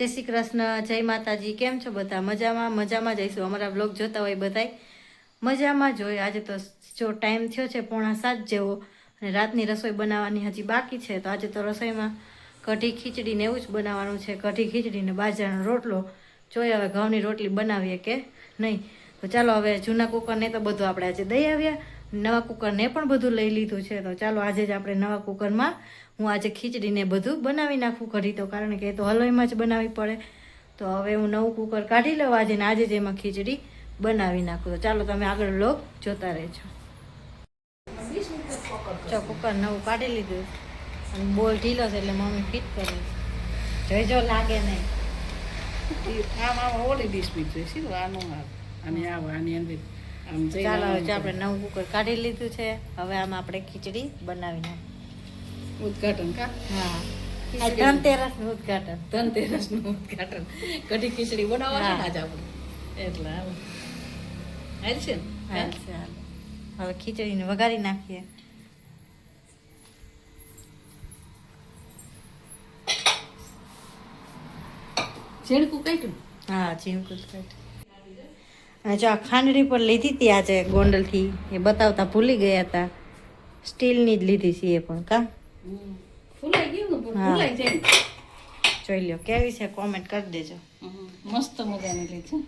જય શ્રી કૃષ્ણ, જય માતાજી, કેમ છો બધા? મજામાં? મજામાં જઈશું અમારા બ્લોગ જોતા હોય બધાય. મજામાં જ હોય. આજે તો જો ટાઈમ થયો છે પોણા સાત જેવો અને રાતની રસોઈ બનાવવાની હજી બાકી છે. તો આજે તો રસોઈમાં કઢી, ખીચડી ને એવું જ બનાવવાનું છે. કઢી, ખીચડી ને બાજરાનો રોટલો. જોઈએ હવે ઘઉંની રોટલી બનાવીએ કે નહીં. તો ચાલો હવે જૂના કુકરને તો બધું આપણે આજે દઈ આવ્યા. નવા કુકરને પણ બધું લઈ લીધું છે. તો ચાલો આજે જ આપણે નવા કુકરમાં હું આજે ખીચડીને બધું બનાવી નાખું કરી તો, કારણ કે એ તો હલવાઈમાં જ બનાવવી પડે. તો હવે હું નવું કુકર કાઢી લઉં આજે ને આજે જ એમાં ખીચડી બનાવી નાખું. તો ચાલો તમે આગળ લોક જોતા રહેજો. જો કુકર નવું કાઢી લીધું અને બોલ ઢીલો છે એટલે મમ્મી ફિટ કરે જોઈજો લાગે નહીં. આમ આમ ઓલી ડીશ બી જોઈશે આનું આમ અને આવ, આની અંદર. ચાલો જો આપણે નવું કુકર કાઢી લીધું છે. હવે આમાં આપણે ખીચડી બનાવી નાખીએ ઉદઘાટન કા? હા. ધનતેરસનું ઉદઘાટન ઉદ્ઘાટન. ધનતેરસનું ઉદઘાટન. કઢી ખીચડી બનાવવા ને આજ આપણે. એટલે હાલ છે? ને હવે ખીચડીને વઘારી નાખીએ. ઝીણકું કાઢ્યું? હા ઝીણકું જ કાઢ અને જો આ ખાંડડી પર લીધી હતી આજે ગોંડલથી. એ બતાવતા ભૂલી ગયા હતા. સ્ટીલની જ લીધી છે એ પણ કા? પણ. જોઈ લ્યો કેવી છે કોમેન્ટ કરી દેજો. મસ્ત મજાની લીધી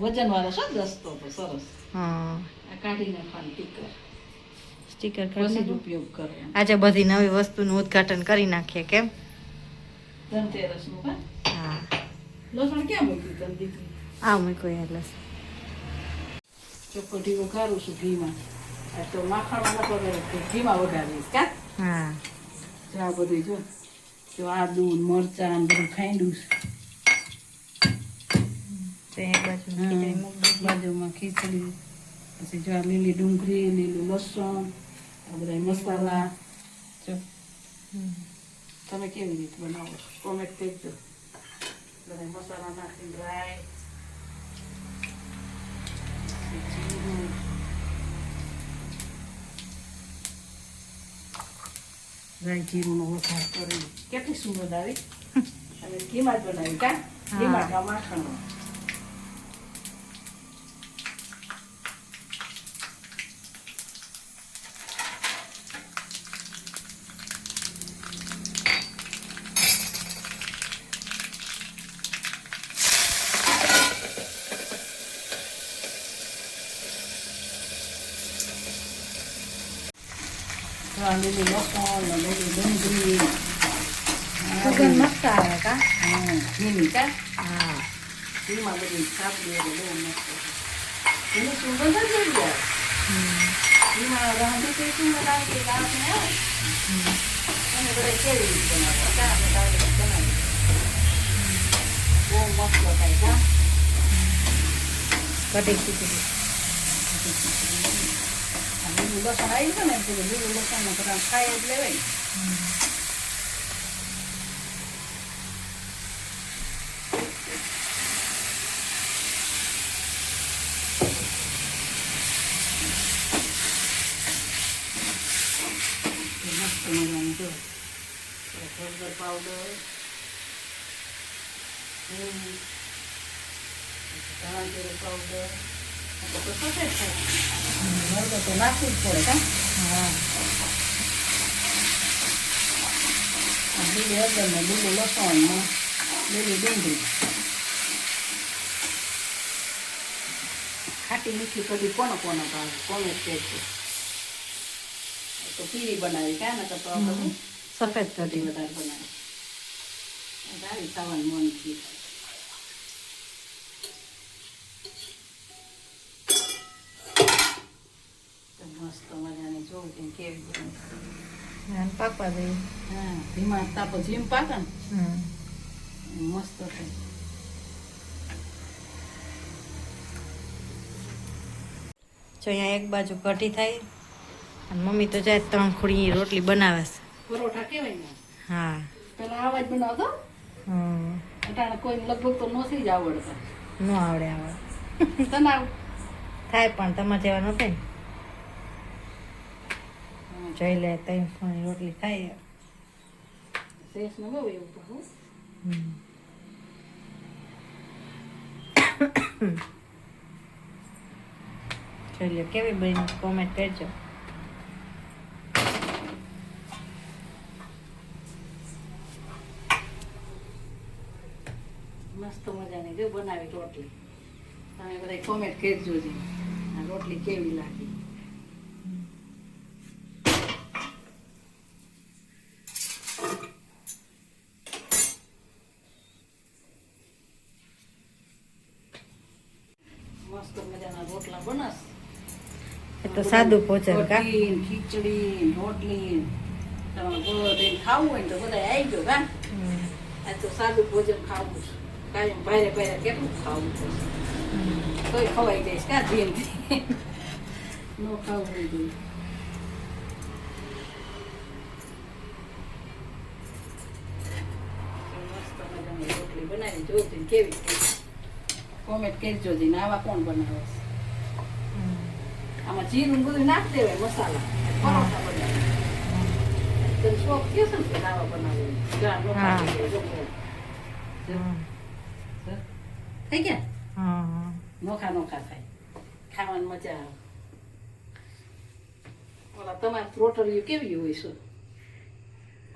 વજન વાળો છે દસ્તો તો સરસ. હા. આ કાઢી નાખવાનું ટીકર સ્ટીકર કરી ઉપયોગ કરો આજે બધી નવી વસ્તુનું ઉદ્ઘાટન કરી નાખીએ કેમ? ધનતેરસનું હા. લસણ ક્યાં મૂક્યું તને દીકરી? આ મૂકો ચોખ્ખો વઘારું છું ઘીમાં આ તો માખણ તો ઘીમાં વઘારીશ કા? હા. જો આ બધું જો આદુ ને મરચાં બધું ખાંડું તો દીધી. બાજુમાં ખીચડી પછી જો આ લીલી ડુંગળી લીલું લસણ આ બધા મસાલા જો. તમે કેવી રીતે બનાવો છો? કોમેન્ટ કરજો. બધા મસાલા રાઈ પછી જીરું રાઈ જીરુંનો વઘાર કરી કેટલી સુગંધ આવી અને ઘીમાં જ બનાવી કા? ઘીમાં માખણમાં. લીલું લસણ લીલી ડુંગળી સુગંધ મસ્ત આવે કા ઘીની કા હા ઘીમાં બધી સાપડી એટલે બહુ મસ્ત એની સુગંધ જ એવી આવે ઘીમાં રાંધી તો સુગંધ આવે કે આપણે આવે તમે બધા કેવી રીતે બનાવો કા આપણે તારે બનાવી બહુ મસ્ત થાય કા કઢી ખીચડી લીલું લસણ આવી છે ને એટલે લીલું લસણ બધા ખાય જ લેવાય હળદર પાવડર ધાણા જીરું પાવડર તો સફેદ થાય હળદર તો નાખવું જ પડે કા હા. લીલી હળદર ને લીલું લસણ લીલી ડુંગળી ખાટી મીઠી કઢી કોનો કોનો ભાવે કોને છે તો પીળી બનાવી કાં ને તો આપણે સફેદ કઢી વધારે બનાવી સારી ખાવાનું મન થયું મસ્ત મજાની જોઉં કે કેવી બને. અને પાકવા દઈએ હા ધીમા તાપ જીમ પાકે ને? હમ. મસ્ત થાય જો અહીંયા એક બાજુ કઢી થાય અને મમ્મી તો જાય ત્રણ ખોડી રોટલી બનાવે છે. પરોઠા કેવાય હા. પેલા આવા જ બનાવતો. હમ. અટાણે કોઈ લગભગ તો નથી જ આવડતા. ન આવડે આવડે તને આવ થાય પણ તમારે જેવા ન થાય ને? જોઈ લે તઈ પણ રોટલી થાય શેષ ને બહુ એવું તો જોઈ લે કેવી બની કોમેન્ટ કરજો. મસ્ત મજાની જો બનાવી રોટલી. તમે બધા કોમેન્ટ કરજો રોટલી કેવી લાગી? મસ્ત મજાના રોટલા બનાસ. એ તો સાદું ભોજન કા? ખીચડી રોટલી. તમારે બધે ખાવું હોય તો બધા આવી ગયો કા આ તો સાદું ભોજન ખાવું છે. કાયમ ભારે ભારે કેટલું ખાવું છે. તોય ખવાઈ જઈશ કા ધીમ નો ખાવું જોઈએ બનાવી જોતી કેવી કોમેન્ટ કરજો જી આવા કોણ બનાવે છે. આમાં જીરું બધું નાખી દેવાય મસાલા. પરોઠા બનાવે. તને શોખ થયો છે ને આવા બનાવે. થઈ ગયા, નોખા નોખા થાય. ખાવાની મજા આવે. ઓલા તમારે રોટલીઓ કેવી હોય શું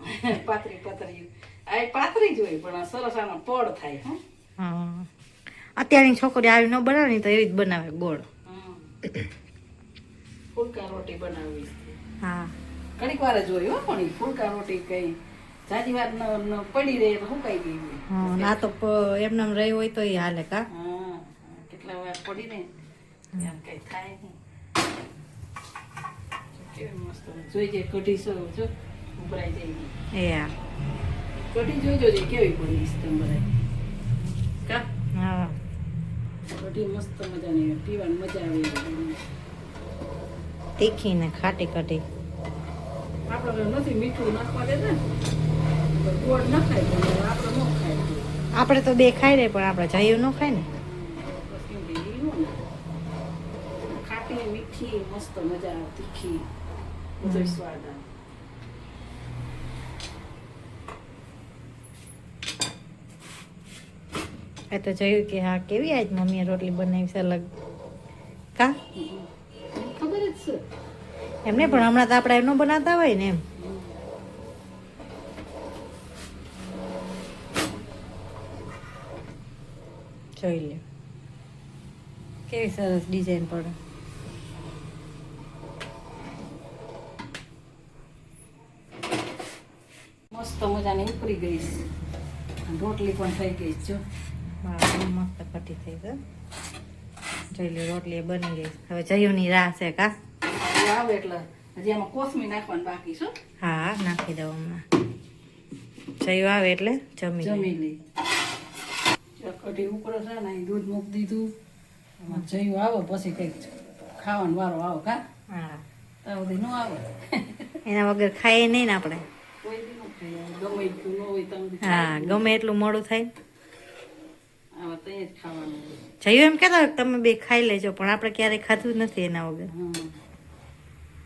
પાતળી પાતળી. આ પાતરી જ હોય પણ સરસ આનો પડ થાય હા. અત્યારની છોકરી આવી ન બનાવે તો એવી જ બનાવે ગોળ. ફૂલકા રોટી બનાવવી હા. ઘણીક વાર જોયું હો પણ ફૂલકા ફુલકા રોટી કઈ જાજી વાર પડી રહે તો સુકાઈ ગઈ હા ના તો એમને એમ રહી હોય તો એ હાલે કા? હા કેટલા વાર પડી એમ કઈ થાય નહીં. મસ્ત જોઈ જાય કઢી સો જો ઉભરાઈ જાય એ હા. કઢી જોઈ જોજે કેવી પડી છે તમે બધા કા હા કઢી મસ્ત મજાની પીવાની મજા આવે. તીખી ને ખાટી કઢી આપણે નથી મીઠું નાખવા દેતા ને ગોળ ન ખાય પણ આપણે ન ખાય આપણે તો બે ખાઈ લે પણ આપણે જાયું ન ખાય ને. ખાટી મીઠી મસ્ત મજા તીખી બધો. સ્વાદ આવે એ તો જોયું કે હા કેવી આજ મમ્મીએ રોટલી બનાવી છે અલગ. કા. ખબર જ છે. એમને પણ હમણાં તો આપણે એમનો બનાવતા હોય ને એમ. જોઈ લે કેવી સરસ ડિઝાઇન પડે. મસ્ત મજાની ઉપરી ગઈ રોટલી પણ થઈ ગઈ છે જો. હા મસ્ત કટી થઈ ગયો જોઈ લે રોટલી બની ગઈ હવે જયુની રાહ છે કા આવે એટલે હજી આમાં કોથમી નાખવાનું બાકી શું હા નાખી દઉં હમણાં જયું આવે એટલે જમી. જમી લઈ કઢી ઉપર છે ને દૂધ મૂકી દીધું જયું આવે પછી કંઈક ખાવાનો વારો આવો કા હા તો બધી ન આવે એના વગર ખાઈએ નહીં ને આપણે હા ગમે એટલું મોડું થાય આવા ત્યાં જ ખાવાનું હોય જયું એમ કહેતા તમે બે ખાઈ લેજો પણ આપણે ક્યારેય ખાધું જ નથી એના વગર.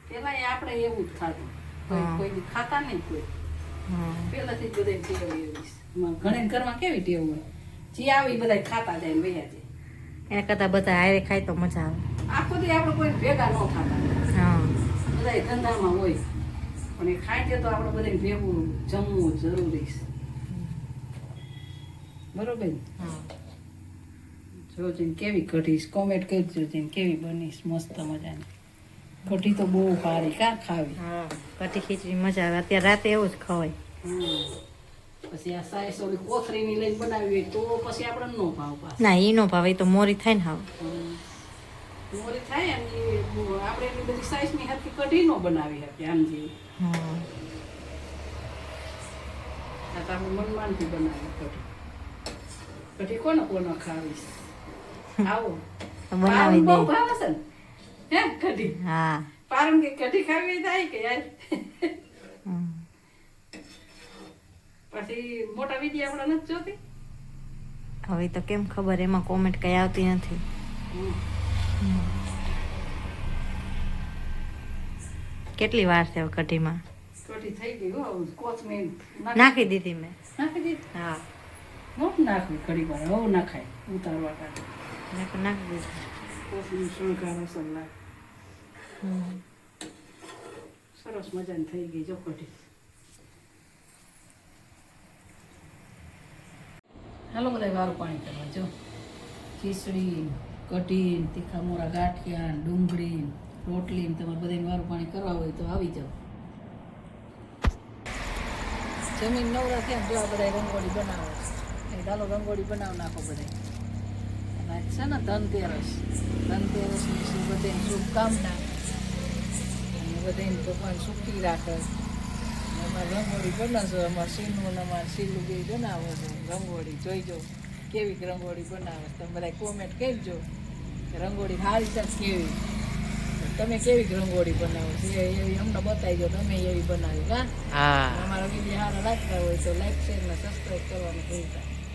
પેલા આપણે એવું જ ખાધું. કોઈ ખાતા નહીં કોઈ. હા. પહેલાથી જ બધાય ટેવ એવી છે. ઘણી ઘરમાં કેવી ટેવ હોય? જે આવે એ બધા ખાતા જાય વયા જાય. એના કરતા બધા હારે ખાય તો મજા આવે. આખો દી આપણે કોઈ ભેગા ન થતા હા. બધા ધંધામાં હોય. પણ એ ખાય છે તો આપણે બધાને ભેગું જમવું જરૂરી છે. બરોબર હા. જોજે કેવી કઢીશ કોમેન્ટ કરજો જેને કેવી બનીશ મસ્ત મજાની. કઢી તો બહુ સારી કા ખાવી? હા કઢી ખીચડી મજા આવે. અત્યારે રાતે એવું જ ખવાય. પછી આ સાઈસ ઓલી કોથળીની લઈને બનાવી હોય તો પછી આપણે નો ભાવ પાસે ના ઈ નો ભાવે એ તો મોરી થાય ને હાવ. મોરી થાય ઈ આપણે એની બધી સાઈઝની હાથથી કઢી નો બનાવી શકીએ આમ જેવી. હા. આ તો આપણે મનમાનથી બનાવી કઢી. કઢી કોને કોને ખાવીશ? બનાવી દે. ભાવે છે હે કઢી. હા. પારમ કે કઢી ખાવી થાય કે યાર? પછી મોટા વિધિ આપણે નથી જોતી? હવે તો કેમ ખબર એમાં કોમેન્ટ કઈ આવતી નથી. કેટલી વાર છે કઢીમાં? કઢી થઈ ગઈ હો કોથમીર નાખી. દીધી મેં. નાખી દીધી? હા. મોટ નાખવી કઢી વાર હવે નાખાય ઉતારવા કાઢે નાખી નાખી દીધું. સરસ મજાની થઈ ગઈ જો કઢી હાલો બધા વારું પાણી કરવા, જો. ખીચડી, કઢી, તીખા મોરા ગાંઠિયા, ડુંગળી, રોટલી તમારે બધાને વારું પાણી કરવા હોય તો આવી જાઓ. જમીન નવરા થયા જો આ બધા રંગોળી બનાવો. ચાલો રંગોળી બનાવ નાખો બધા આજ છે ને ધનતેરસ ધનતેરસની શું બધાને શુભકામના અને બધાને ભગવાન સુખી રાખે અમારે રંગોળી બનાવશો અમારે સીનું અમારે સીલું બે બનાવો છો રંગોળી જોઈજો કેવી રંગોળી બનાવે તમે બધા કોમેન્ટ કહેજો કે રંગોળી સારી છે કેવી તમે કેવી રંગોળી બનાવો છો એ એવી અમને બતાવી દો તમે એવી બનાવી હા હા અમારા વીડિયો સારા રાખતા હોય તો લાઈક શેર ને સબસ્ક્રાઈબ કરવાનું ભૂલતા